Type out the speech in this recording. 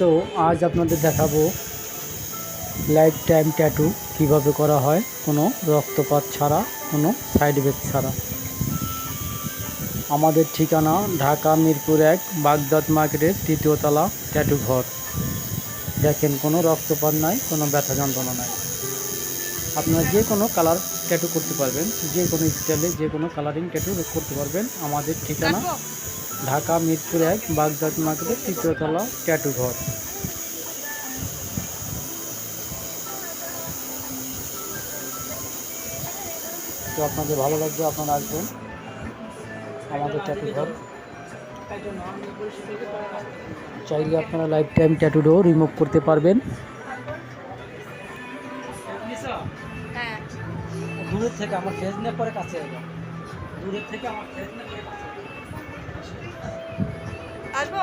তো আজ আপনাদের দেখাবো লাইফ টাইম ট্যাটু কীভাবে করা হয়, কোনো রক্তপাত ছাড়া, কোনো সাইড এফেক্ট ছাড়া। আমাদের ঠিকানা ঢাকা মিরপুর এক, বাগদাদ মার্কেটের তৃতীয় তলা ট্যাটু ঘর। দেখেন, কোনো রক্তপাত নাই, কোনো ব্যথা যন্ত্রণা নাই। আপনারা যে কোনো কালার ট্যাটু করতে পারবেন, যে কোনো স্টাইলে যে কোনো কালারিং ট্যাটু করতে পারবেন। আমাদের ঠিকানা ঢাকা মিরপুর এক বাগদাদ মার্কেটের তৃতীয় তলা ট্যাটু ঘর। তো আপনাদের ভালো লাগবে আপনারা আসবেন। আমাদের ট্যাটু ঘর। চাইলে আপনারা লাইফ টাইম ট্যাটুডও রিমুভ করতে পারবেন। হ্যাঁ। দূরের থেকে আমার ফেস নিয়ে পরে কাছে দূরের থেকে আমার ফেস নিয়ে পরে কাছে আসব?